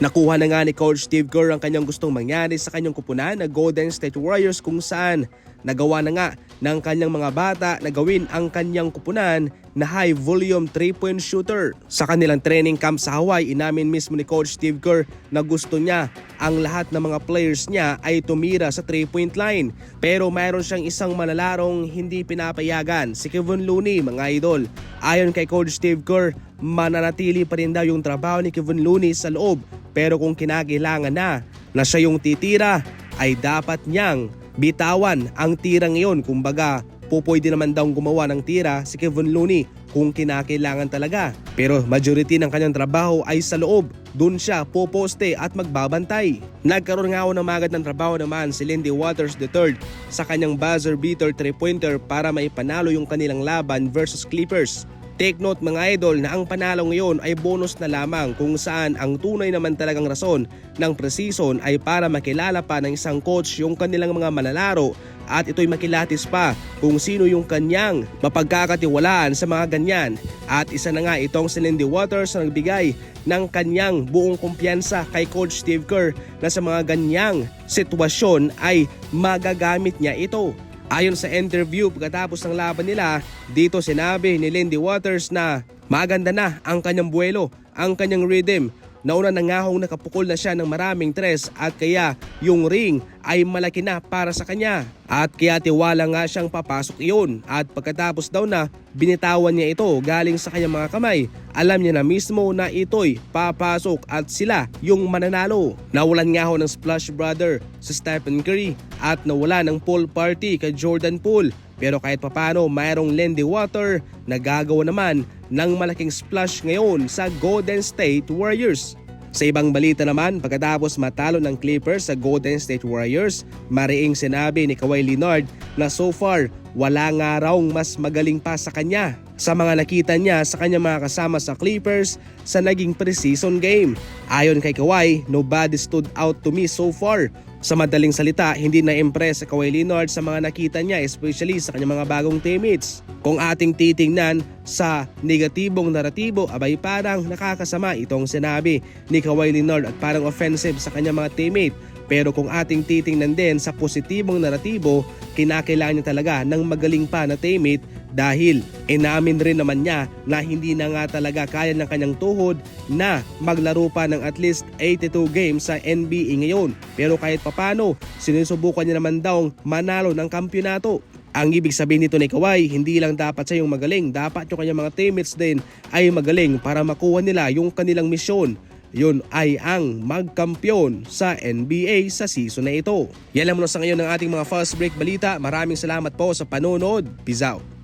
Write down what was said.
Nakuha na nga ni Coach Steve Kerr ang kanyang gustong mangyari sa kanyang kupunan na Golden State Warriors kung saan nagawa na nga ng kanyang mga bata na gawin ang kanyang kupunan na high volume 3-point shooter. Sa kanilang training camp sa Hawaii, inamin mismo ni Coach Steve Kerr na gusto niya ang lahat ng mga players niya ay tumira sa 3-point line. Pero mayroon siyang isang manalarong hindi pinapayagan, si Kevin Looney mga idol. Ayon kay Coach Steve Kerr, mananatili pa rin daw yung trabaho ni Kevin Looney sa loob pero kung kinakailangan na na siya yung titira ay dapat niyang bitawan ang tira ngayon. Kumbaga, po pwede naman daw gumawa ng tira si Kevin Looney kung kinakailangan talaga. Pero majority ng kanyang trabaho ay sa loob. Doon siya poposte at magbabantay. Nagkaroon nga ako ng magad ng trabaho naman si Lindy Waters III sa kanyang buzzer beater 3-pointer para maipanalo yung kanilang laban versus Clippers. Take note mga idol na ang panalo ngayon ay bonus na lamang kung saan ang tunay naman talagang rason ng preseason ay para makilala pa ng isang coach yung kanilang mga manlalaro at ito'y makilatis pa kung sino yung kanyang mapagkakatiwalaan sa mga ganyan. At isa na nga itong si Lindy Waters na nagbigay ng kanyang buong kumpiyansa kay Coach Steve Kerr na sa mga ganyang sitwasyon ay magagamit niya ito. Ayon sa interview pagkatapos ng laban nila, dito sinabi ni Lindy Waters na maganda na ang kanyang buwelo, ang kanyang rhythm. Nauna na nga hong nakapukol na siya ng maraming tres at kaya yung ring ay malaki na para sa kanya. At kaya tiwala nga siyang papasok iyon at pagkatapos daw na binitawan niya ito galing sa kanyang mga kamay. Alam niya na mismo na ito'y papasok at sila yung mananalo. Nawalan nga ho ng Splash Brother sa Stephen Curry at nawala ng pool party kay Jordan Poole. Pero kahit papano mayroong Lindy Water na gagawa naman ng malaking splash ngayon sa Golden State Warriors. Sa ibang balita naman, pagkatapos matalo ng Clippers sa Golden State Warriors, mariing sinabi ni Kawhi Leonard na so far wala nga raw mas magaling pa sa kanya sa mga nakita niya sa kanyang mga kasama sa Clippers sa naging preseason game. Ayon kay Kawhi, nobody stood out to me so far. Sa madaling salita, hindi na-impress sa Kawhi Leonard sa mga nakita niya especially sa kanyang mga bagong teammates. Kung ating titingnan sa negatibong naratibo, abay parang nakakasama itong sinabi ni Kawhi Leonard at parang offensive sa kanyang mga teammate. Pero kung ating titingnan din sa positibong naratibo, kinakailangan niya talaga ng magaling pa na teammate dahil inamin rin naman niya na hindi na nga talaga kaya ng kanyang tuhod na maglaro pa ng at least 82 games sa NBA ngayon. Pero kahit papano, sinusubukan niya naman daw manalo ng kampyonato. Ang ibig sabihin nito ni Kawhi, hindi lang dapat siya yung magaling, dapat yung kanyang mga teammates din ay magaling para makuha nila yung kanilang misyon. Yun ay ang magkampiyon sa NBA sa season na ito. Yan lang muna sa ngayon ng ating mga fast break balita. Maraming salamat po sa panonood. Peace out.